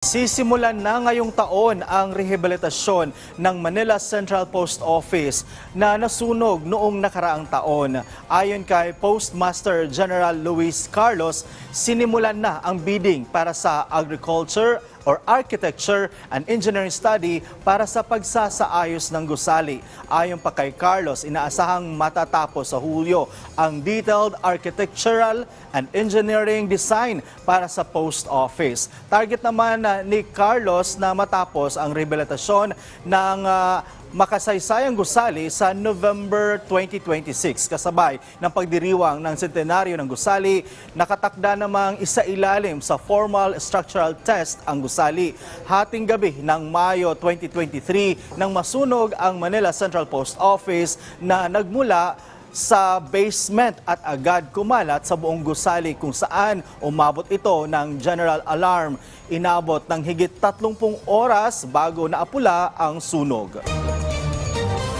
Sisimulan na ngayong taon ang rehabilitasyon ng Manila Central Post Office na nasunog noong nakaraang taon. Ayon kay Postmaster General Luis Carlos, sinimulan na ang bidding para sa agriculture or architecture and engineering study para sa pagsasaayos ng gusali. Ayon pa kay Carlos, inaasahang matatapos sa Hulyo ang detailed architectural and engineering design para sa post office. Target naman na ni Carlos na matapos ang rehabilitasyon ng ah, makasaysayang gusali sa November 2026 kasabay ng pagdiriwang ng sentenaryo ng gusali nakatakda namang isa ilalim sa formal structural test ang gusali hating gabi ng Mayo 2023 nang masunog ang Manila Central Post Office na nagmula sa basement at agad kumalat sa buong gusali kung saan umabot ito ng general alarm. Inabot ng higit 30 oras bago naapula ang sunog.